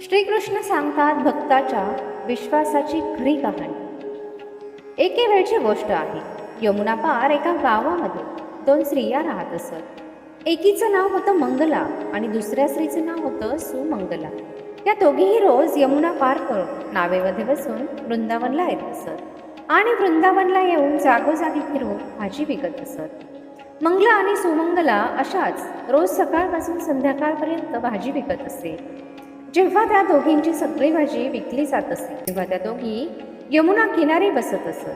श्रीकृष्ण सांगतात भक्ताच्या विश्वासाची खरी कहाणी. एके वेळची गोष्ट आहे यमुना पार एका गावामध्ये दोन स्त्रिया राहत असत. एकीचं नाव होतं मंगला आणि दुसऱ्या स्त्रीचं नाव होतं सुमंगला. या दोघीही रोज यमुना पार करून नावेमध्ये बसून वृंदावनला येत असत आणि वृंदावनला येऊन जागोजागी फिरून भाजी विकत असत. मंगला आणि सुमंगला अशाच रोज सकाळपासून संध्याकाळपर्यंत भाजी विकत असे जेव्हा त्या दोघींची सगळी भाजी विकली जात असे तेव्हा त्या दोघी यमुना किनारी बसत असत.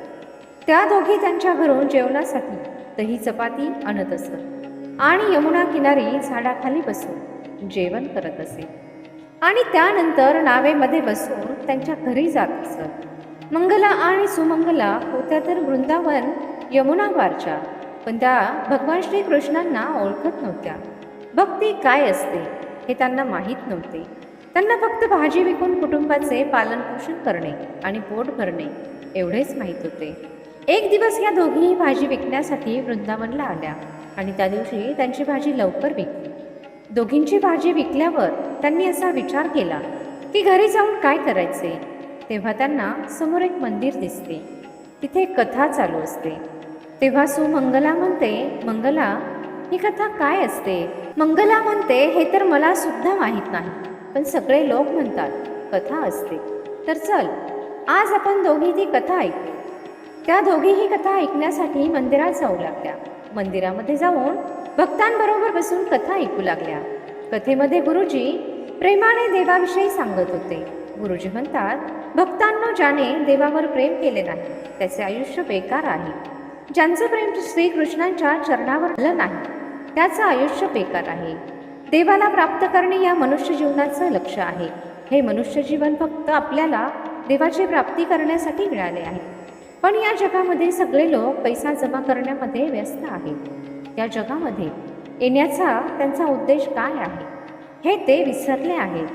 त्या दोघी त्यांच्या घरून जेवणासाठी दही चपाती आणत असत आणि यमुना किनारी झाडाखाली बसून जेवण करत असे. आणि त्यानंतर नावेमध्ये बसून त्यांच्या घरी जात असत. मंगला आणि सुमंगला होत्या तर वृंदावन यमुनावारच्या पण त्या भगवान श्रीकृष्णांना ओळखत नव्हत्या. भक्ती काय असते हे त्यांना माहीत नव्हते. त्यांना फक्त भाजी विकून कुटुंबाचे पालनपोषण करणे आणि पोट भरणे एवढेच माहीत होते. एक दिवस या दोघीही भाजी विकण्यासाठी वृंदावनला आल्या आणि त्या दिवशी त्यांची भाजी लवकर विकली. दोघींची भाजी विकल्यावर त्यांनी असा विचार केला की घरी जाऊन काय करायचे? तेव्हा त्यांना समोर एक मंदिर दिसते. तिथे कथा चालू असते. तेव्हा सुमंगला म्हणते मंगला ही कथा काय असते? मंगला म्हणते हे तर मला सुद्धा माहीत नाही. पण सगळे लोक म्हणतात कथा असते. तर चल आज आपण दोघी ती कथा ऐकू. त्या दोघी ही कथा ऐकण्यासाठी मंदिरात जाऊ लागल्या. मंदिरामध्ये जाऊन भक्तांबरोबर बसून कथा ऐकू लागल्या. कथेमध्ये गुरुजी प्रेमाने देवाविषयी सांगत होते. गुरुजी म्हणतात भक्तांनो ज्याने देवावर प्रेम केले नाही त्याचे आयुष्य बेकार आहे. ज्यांचं प्रेम श्रीकृष्णांच्या चरणावर आलं नाही त्याचं आयुष्य बेकार आहे. देवाला प्राप्त करणे या मनुष्य जीवनाचं लक्ष आहे. हे मनुष्य जीवन फक्त आपल्याला देवाची प्राप्ती करण्यासाठी मिळाले आहे. पण या जगामध्ये सगळे लोक पैसा जमा करण्यामध्ये व्यस्त आहेत. या जगामध्ये येण्याचा त्यांचा उद्देश काय आहे? हे ते विसरले आहेत.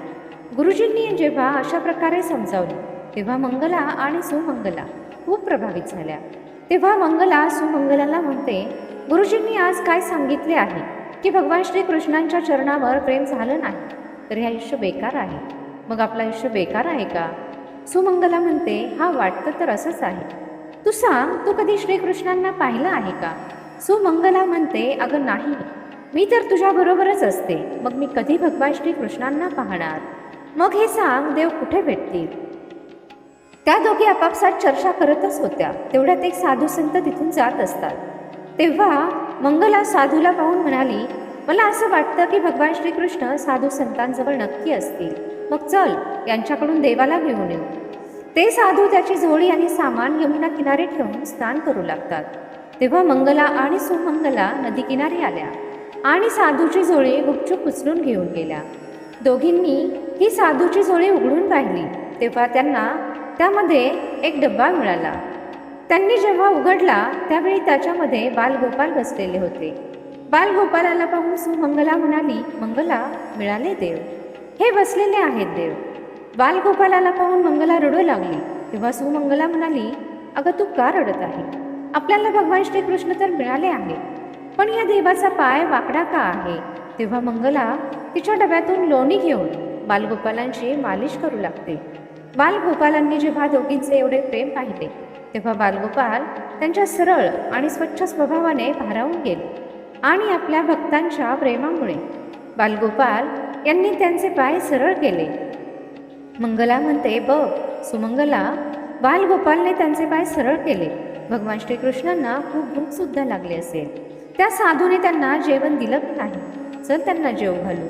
गुरुजींनी जेव्हा अशा प्रकारे समजावले तेव्हा मंगला आणि सुमंगला खूप प्रभावित झाल्या. तेव्हा मंगला सुमंगलाला म्हणते गुरुजींनी आज काय सांगितले आहे? की भगवान श्रीकृष्णांच्या चरणावर प्रेम झालं नाही तर हे आयुष्य बेकार आहे. मग आपलं आयुष्य बेकार आहे का? सुमंगला म्हणते हा वाटतं तर असंच आहे. तू सांग तू कधी श्रीकृष्णांना पाहिलं आहे का? सुमंगला म्हणते अगं नाही. मी तर तुझ्याबरोबरच असते. मग मी कधी भगवान श्रीकृष्णांना पाहणार? मग हे सांग देव कुठे भेटतील? त्या दोघी आपापसात चर्चा करतच होत्या. तेवढ्यात एक साधू संत तिथून जात असतात. तेव्हा मंगला साधूला पाहून म्हणाली मला असं वाटतं की भगवान श्रीकृष्ण साधू संतांजवळ नक्की असतील. मग चल यांच्याकडून देवाला घेऊन येऊ. ते साधू त्याची झोळी आणि सामान यमुना किनारी ठेवून स्नान करू लागतात. तेव्हा मंगला आणि सुमंगला नदी किनारी आल्या आणि साधूची झोळी गुपचूप उचलून घेऊन गेल्या. दोघींनी ही साधूची झोळी उघडून पाहिली. तेव्हा त्यांना त्यामध्ये एक डब्बा मिळाला. त्यांनी जेव्हा उघडला त्यावेळी त्याच्यामध्ये बालगोपाल बसलेले होते. बालगोपालाला पाहून सुमंगला म्हणाली मंगला मिळाले देव. हे बसलेले आहेत देव. बालगोपालाला पाहून मंगला रडू लागली. तेव्हा सुमंगला म्हणाली अगं तू का रडत आहे? आपल्याला भगवान श्रीकृष्ण तर मिळाले आहे. पण या देवाचा पाय वाकडा का आहे? तेव्हा मंगला तिच्या डब्यातून लोणी घेऊन बालगोपालांची मालिश करू लागते. बालगोपालांनी जेव्हा दोघींचे एवढे प्रेम पाहिले तेव्हा बालगोपाल त्यांच्या सरळ आणि स्वच्छ स्वभावाने भारावून गेले आणि आपल्या भक्तांच्या प्रेमामुळे बालगोपाल यांनी त्यांचे पाय सरळ केले. मंगला म्हणते बघ सुमंगला बालगोपालने त्यांचे पाय सरळ केले. भगवान श्रीकृष्णांना खूप भूकसुद्धा लागली असेल. त्या साधूने त्यांना जेवण दिलं की नाही. चल त्यांना जेव घालू.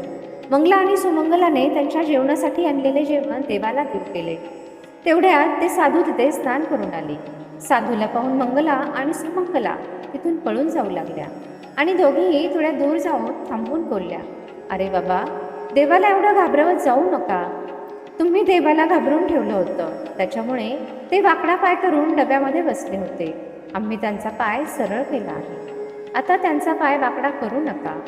मंगला आणि सुमंगलाने त्यांच्या जेवणासाठी आणलेले जेवण देवाला दूर केले. तेवढ्यात ते साधू तिथे स्नान करून आले. साधूला पाहून मंगला आणि सुमंगला तिथून पळून जाऊ लागल्या आणि दोघीही थोड्या दूर जाऊन थांबून बोलल्या अरे बाबा देवाला एवढं घाबरवत जाऊ नका. तुम्ही देवाला घाबरून ठेवलं होतं. त्याच्यामुळे ते वाकडा पाय करून डब्यामध्ये बसले होते. आम्ही त्यांचा पाय सरळ केला आहे. आता त्यांचा पाय वाकडा करू नका.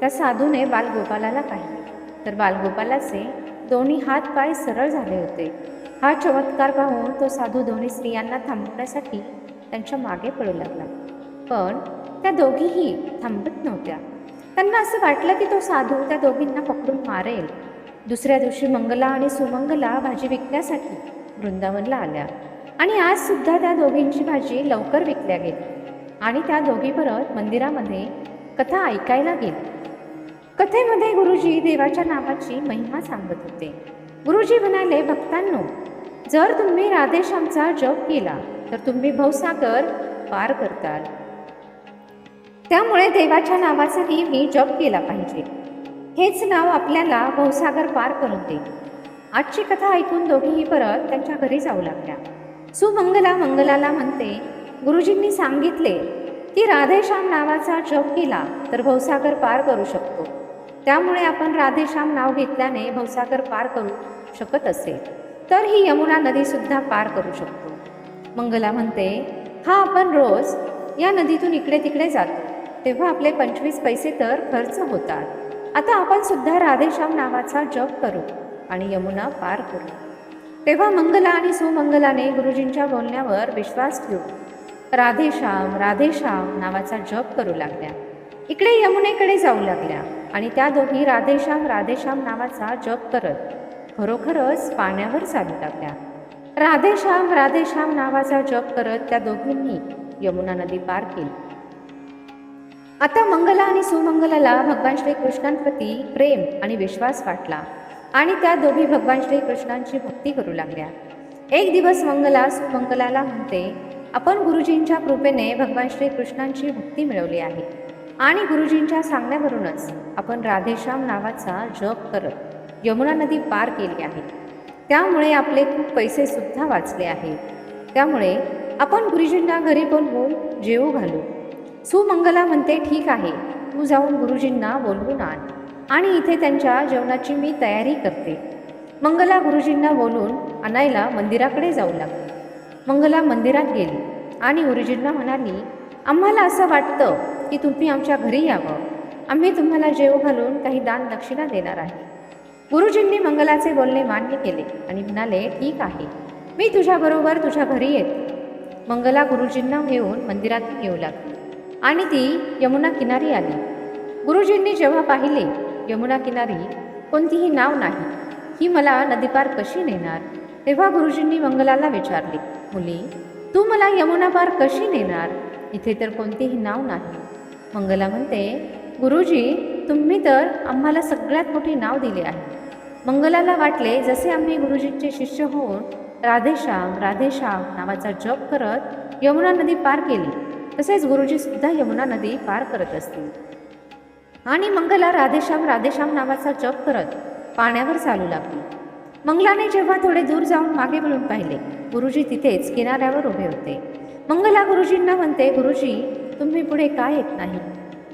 त्या साधूने बालगोपालाला पाहिले. तर बालगोपालाचे दोन्ही हात पाय सरळ झाले होते. हा चमत्कार पाहून तो साधू दोन्ही स्त्रियांना थांबवण्यासाठी त्यांच्या मागे पडू लागला. पण त्या दोघीही थांबत नव्हत्या. त्यांना असं वाटलं की तो साधू त्या दोघींना पकडून मारेल. दुसऱ्या दिवशी मंगला आणि सुमंगला भाजी विकण्यासाठी वृंदावनला आल्या. आणि आज सुद्धा त्या दोघींची भाजी लवकर विकल्या गेली. आणि त्या दोघी परत मंदिरामध्ये कथा ऐकायला गेली. कथेमध्ये गुरुजी देवाच्या नावाची महिमा सांगत होते. गुरुजी म्हणाले भक्तांनो जर तुम्ही राधेश्यामचा जप केला तर तुम्ही भवसागर पार करताल. त्यामुळे देवाच्या नावाचा मी जप केला पाहिजे. हेच नाव आपल्याला भवसागर पार करून देईल. आजची कथा ऐकून दोघीही परत त्यांच्या घरी जाऊ लागल्या. सुमंगला मंगलाला म्हणते गुरुजींनी सांगितले की राधेश्याम नावाचा जप केला तर भवसागर पार करू शकतो. त्यामुळे आपण राधेश्याम नाव घेतल्याने भवसागर पार करू शकत असेल तर ही यमुना नदीसुद्धा पार करू शकतो. मंगला म्हणते हा आपण रोज या नदीतून इकडे तिकडे जातो. तेव्हा आपले पंचवीस पैसे तर खर्च होतात. आता आपण सुद्धा राधेश्याम नावाचा जप करू आणि यमुना पार करू. तेव्हा मंगला आणि सुमंगलाने गुरुजींच्या बोलण्यावर विश्वास ठेवू राधेश्याम राधेश्याम नावाचा जप करू लागल्या. इकडे यमुनेकडे जाऊ लागल्या आणि त्या दोघी राधेश्याम राधेश्याम नावाचा जप करत खरोखरच पाण्यावर चालू लागल्या राधेश्याम राधेश्याम नावाचा जप करत त्या दोघींनी यमुना नदी पार केली. आता मंगला आणि सुमंगलाला भगवान श्रीकृष्णांप्रती प्रेम आणि विश्वास वाटला आणि त्या दोघी भगवान श्रीकृष्णांची भक्ती करू लागल्या. एक दिवस मंगला सुमंगलाला म्हणते आपण गुरुजींच्या कृपेने भगवान श्रीकृष्णांची भक्ती मिळवली आहे आणि गुरुजींच्या सांगण्यावरूनच आपण राधेश्याम नावाचा जप करत यमुना नदी पार केली आहे. त्यामुळे आपले खूप पैसेसुद्धा वाचले आहेत त्यामुळे आपण गुरुजींना घरी बोलवून जेवू घालू. सुमंगला म्हणते ठीक आहे तू जाऊन गुरुजींना बोलवून आण. आणि इथे त्यांच्या जेवणाची मी तयारी करते. मंगला गुरुजींना बोलून आणायला मंदिराकडे जाऊ लागली. मंगला मंदिरात गेली आणि गुरुजींना म्हणाली आम्हाला असं वाटतं की तुम्ही आमच्या घरी यावं. आम्ही तुम्हाला जेव घालून काही दान दक्षिणा देणार आहे. गुरुजींनी मंगलाचे बोलणे मान्य केले आणि म्हणाले ठीक आहे. मी तुझ्याबरोबर तुझ्या घरी येत. मंगला गुरुजींना घेऊन मंदिरातून येऊ लागली. आणि ती यमुना किनारी आली. गुरुजींनी जेव्हा पाहिले यमुना किनारी कोणतीही नाव नाही. ही मला नदीपार कशी नेणार? तेव्हा गुरुजींनी मंगलाला विचारले मुली तू मला यमुना पार कशी नेणार? इथे तर कोणतीही नाव नाही. मंगला म्हणते गुरुजी तुम्ही तर आम्हाला सगळ्यात मोठे नाव दिले आहे. मंगलाला वाटले जसे आम्ही गुरुजींचे शिष्य होऊन राधेश्याम राधेश्याम नावाचा जप करत यमुना नदी पार केली तसेच गुरुजीसुद्धा यमुना नदी पार करत असतील. आणि मंगला राधेश्याम राधेश्याम नावाचा जप करत पाण्यावर चालू लागली. मंगलाने जेव्हा थोडे दूर जाऊन मागे वळून पाहिले गुरुजी तिथेच किनाऱ्यावर उभे होते. मंगला गुरुजींना म्हणते गुरुजी तुम्ही पुढे का येत नाही?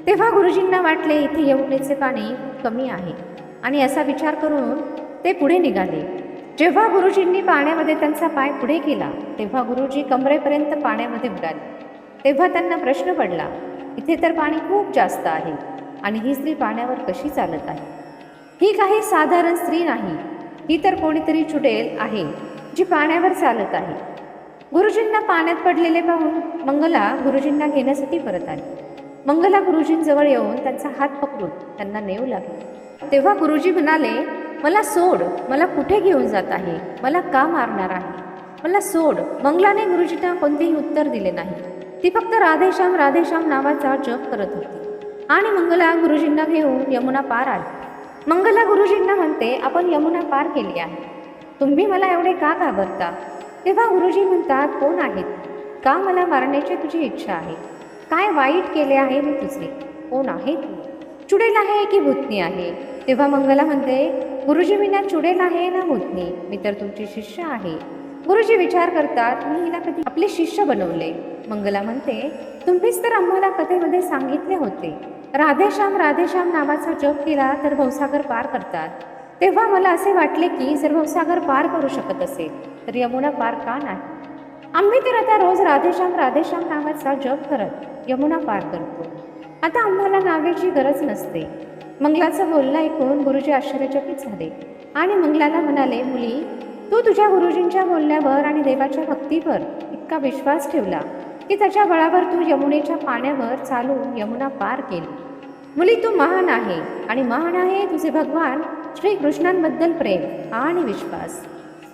तेव्हा गुरुजींना वाटले इथे यमुनेचे पाणी कमी आहे. आणि असा विचार करून ते पुढे निघाले. जेव्हा गुरुजींनी पाण्यामध्ये त्यांचा पाय पुढे केला तेव्हा गुरुजी कमरेपर्यंत पाण्यामध्ये बुडाले तेव्हा त्यांना प्रश्न पडला इथे तर पाणी खूप जास्त आहे आणि ही स्त्री पाण्यावर कशी चालत आहे? ही काही साधारण स्त्री नाही. ही तर कोणीतरी चुडेल आहे जी पाण्यावर चालत आहे. गुरुजींना पाण्यात पडलेले पाहून मंगला गुरुजींना घेण्यासाठी परत आली. मंगला गुरुजींजवळ येऊन त्यांचा हात पकडून त्यांना नेऊ लागले. तेव्हा गुरुजी म्हणाले मला सोड मला कुठे घेऊन जात आहे? मला का मारणार आहे? मला सोड. मंगलाने गुरुजींना कोणतेही उत्तर दिले नाही. ती फक्त राधेश्याम राधेश्याम नावाचा जप करत होती. आणि मंगला गुरुजींना घेऊन यमुना पार आली. मंगला गुरुजींना म्हणते आपण यमुना पार केली आहे. तुम्ही मला एवढे का घाबरता? तेव्हा गुरुजी म्हणतात कोण आहेत? का मला मारण्याची तुझी इच्छा आहे? काय वाईट केले आहे मी तुझे? कोण आहे तू? चुडेल आहे की भूतनी आहे? तेव्हा मंगला म्हणते गुरुजी मी ना चुडेल आहे ना भूतनी? मी तर तुमची शिष्य आहे. गुरुजी विचार करतात मी हिला कधी आपले शिष्य बनवले? मंगला म्हणते तुम्हीच तर आम्हाला कथेमध्ये सांगितले होते. राधेश्याम राधेश्याम नावाचा जप केला तर भवसागर पार करतात. तेव्हा मला असे वाटले की जर भवसागर पार करू शकत असेल तर यमुना पार का नाही? आम्ही तर आता रोज राधेश्याम राधेश्याम नावाचा जप करत यमुना पार करतो. आता आम्हाला नावेची गरज नसते. मंगलाचं बोलणं ऐकून गुरुजी आश्चर्यचकित झाले आणि मंगलाला म्हणाले मुली तू तुझ्या गुरुजींच्या बोलण्यावर आणि देवाच्या भक्तीवर इतका विश्वास ठेवला की त्याच्या बळावर तू यमुनेच्या पाण्यावर चालून यमुना पार केली. मुली तू महान आहे आणि महान आहे तुझे भगवान श्रीकृष्णांबद्दल प्रेम आणि विश्वास.